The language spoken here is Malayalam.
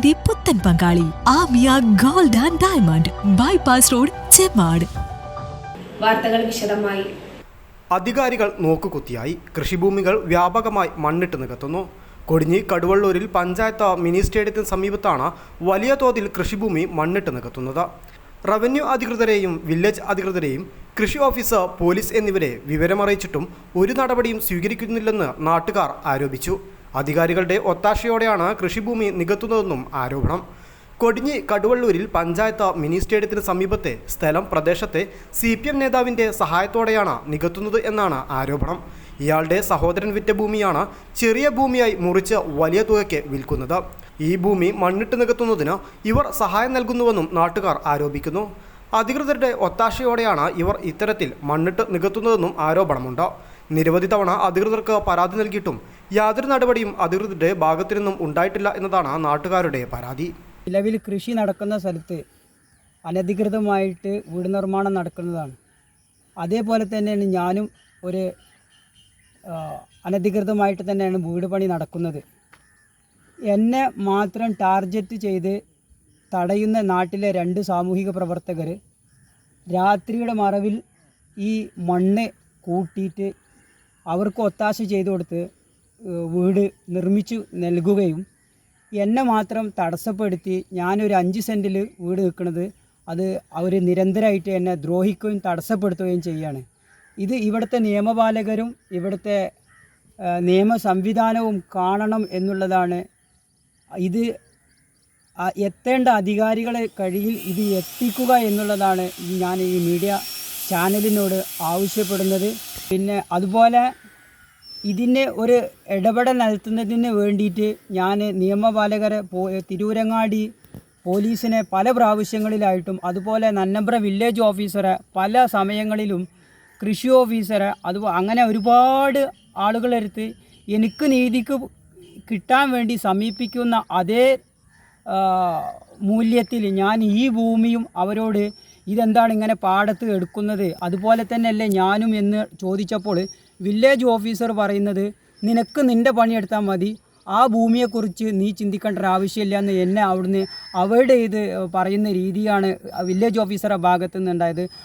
വിവാഹത്തിന്റെ പുത്തൻ പങ്കാളി Aamiya gold and diamond bypass road Chemmad. വാർത്തകൾ വിശദമായി. അധികാരികൾ നോക്കുകുത്തിയായി. കൃഷിഭൂമികൾ വ്യാപകമായി മണ്ണിട്ട് നികത്തുന്നു. കൊടിഞ്ഞി കടുവള്ളൂരിൽ പഞ്ചായത്ത് മിനി സ്റ്റേഡിയത്തിന് സമീപത്താണ് വലിയ തോതിൽ കൃഷിഭൂമി മണ്ണിട്ട് നികത്തുന്നത്. റവന്യൂ അധികൃതരെയും വില്ലേജ് അധികൃതരെയും കൃഷി ഓഫീസർ പോലീസ് എന്നിവരെ വിവരമറിയിച്ചിട്ടും ഒരു നടപടിയും സ്വീകരിക്കുന്നില്ലെന്ന് നാട്ടുകാർ ആരോപിച്ചു. അധികാരികളുടെ ഒത്താശയോടെയാണ് കൃഷിഭൂമി നികത്തുന്നതെന്നും ആരോപണം. കൊടിഞ്ഞി കടുവള്ളൂരിൽ പഞ്ചായത്ത് മിനി സ്റ്റേഡിയത്തിന് സമീപത്തെ സ്ഥലം പ്രദേശത്തെ സി പി എം നേതാവിന്റെ സഹായത്തോടെയാണ് നികത്തുന്നത് എന്നാണ് ആരോപണം. ഇയാളുടെ സഹോദരൻ വിറ്റ ഭൂമിയാണ് ചെറിയ ഭൂമിയായി മുറിച്ച് വലിയ തുകയ്ക്ക് വിൽക്കുന്നത്. ഈ ഭൂമി മണ്ണിട്ട് നികത്തുന്നതിന് ഇവർ സഹായം നൽകുന്നുവെന്നും നാട്ടുകാർ ആരോപിക്കുന്നു. അധികൃതരുടെ ഒത്താശയോടെയാണ് ഇവർ ഇത്തരത്തിൽ മണ്ണിട്ട് നികത്തുന്നതെന്നും ആരോപണമുണ്ട്. നിരവധി തവണ അധികൃതർക്ക് പരാതി നൽകിയിട്ടും യാതൊരു നടപടിയും അധികൃതരുടെ ഭാഗത്തു നിന്നും ഉണ്ടായിട്ടില്ല എന്നതാണ് നാട്ടുകാരുടെ പരാതി. നിലവിൽ കൃഷി നടക്കുന്ന സ്ഥലത്ത് അനധികൃതമായിട്ട് വീട് നിർമ്മാണം നടക്കുന്നതാണ്. അതേപോലെ തന്നെയാണ് ഞാനും ഒരു അനധികൃതമായിട്ട് തന്നെയാണ് വീട് പണി നടക്കുന്നത്. എന്നെ മാത്രം ടാർഗറ്റ് ചെയ്ത് തടയുന്ന നാട്ടിലെ രണ്ട് സാമൂഹിക പ്രവർത്തകർ രാത്രിയുടെ മറവിൽ ഈ മണ്ണ് കൂട്ടിയിട്ട് അവർക്ക് ഒത്താശ ചെയ്തു കൊടുത്ത് വീട് നിർമ്മിച്ചു നൽകുകയും എന്നെ മാത്രം തടസ്സപ്പെടുത്തി ഞാനൊരു അഞ്ച് സെന്റിൽ വീട് നിൽക്കുന്നത് അത് അവർ നിരന്തരമായിട്ട് എന്നെ ദ്രോഹിക്കുകയും തടസ്സപ്പെടുത്തുകയും ചെയ്യുകയാണ് ഇത് ഇവിടുത്തെ നിയമപാലകരും ഇവിടുത്തെ നിയമ സംവിധാനവും കാണണം എന്നുള്ളതാണ്. ഇത് എത്തേണ്ട അധികാരികളെ കഴിയിൽ ഇത് എത്തിക്കുക എന്നുള്ളതാണ് ഞാൻ ഈ മീഡിയ ചാനലിനോട് ആവശ്യപ്പെടുന്നത്. പിന്നെ അതുപോലെ ഇതിന് ഒരു ഇടപെടൽ നടത്തുന്നതിന് വേണ്ടിയിട്ട് ഞാൻ നിയമപാലകരെ പോ തിരൂരങ്ങാടി പോലീസിനെ പല പ്രാവശ്യങ്ങളിലായിട്ടും അതുപോലെ നന്നമ്പ്ര വില്ലേജ് ഓഫീസറെ പല സമയങ്ങളിലും കൃഷി ഓഫീസറെ അത് അങ്ങനെ ഒരുപാട് ആളുകളെടുത്ത് എനിക്ക് നീതിക്ക് കിട്ടാൻ വേണ്ടി സമീപിക്കുന്ന അതേ മൂല്യത്തിൽ ഞാൻ ഈ ഭൂമിയും അവരോട് ഇതെന്താണ് ഇങ്ങനെ പാടത്ത് എടുക്കുന്നത്? അതുപോലെ തന്നെയല്ലേ ഞാനും എന്ന് ചോദിച്ചപ്പോൾ വില്ലേജ് ഓഫീസർ പറയുന്നത് നിനക്ക് നിന്റെ പണിയെടുത്താൽ മതി. ആ ഭൂമിയെക്കുറിച്ച് നീ ചിന്തിക്കേണ്ട ഒരു ആവശ്യമില്ല എന്ന് എന്നെ അവിടുന്ന് അവോയ്ഡ് ഇത് പറയുന്ന രീതിയാണ് വില്ലേജ് ഓഫീസറുടെ ഭാഗത്തു നിന്നുണ്ടായത്